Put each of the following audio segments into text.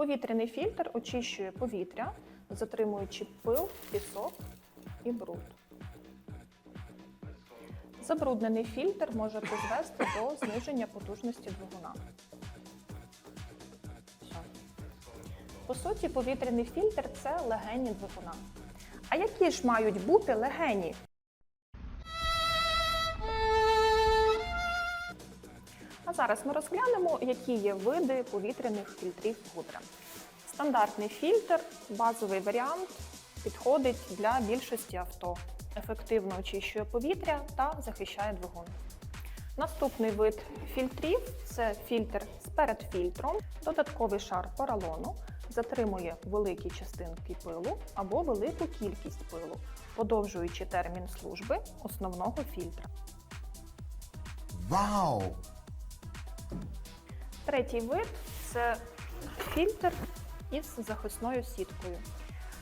Повітряний фільтр очищує повітря, затримуючи пил, пісок і бруд. Забруднений фільтр може призвести до зниження потужності двигуна. По суті, повітряний фільтр це легені двигуна. А які ж мають бути легені? А зараз ми розглянемо, які є види повітряних фільтрів Гудра. Стандартний фільтр, базовий варіант, підходить для більшості авто. Ефективно очищує повітря та захищає двигун. Наступний вид фільтрів це фільтр з передфільтром, додатковий шар поролону, затримує великі частинки пилу або велику кількість пилу, подовжуючи термін служби основного фільтра. Вау! Третій вид це фільтр із захисною сіткою.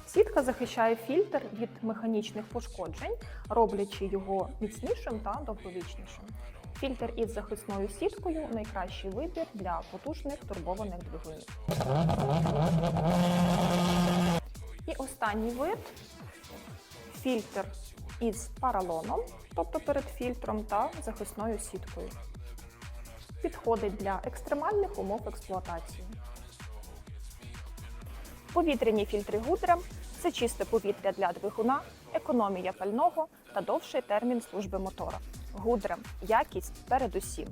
Сітка захищає фільтр від механічних пошкоджень, роблячи його міцнішим та довговічнішим. Фільтр із захисною сіткою найкращий вибір для потужних турбованих двигунів. І останній вид фільтр із паралоном, тобто перед фільтром та захисною сіткою підходить для екстремальних умов експлуатації. Повітряні фільтри Гудра це чисте повітря для двигуна, економія пального та довший термін служби мотора. Гудра якість передусім.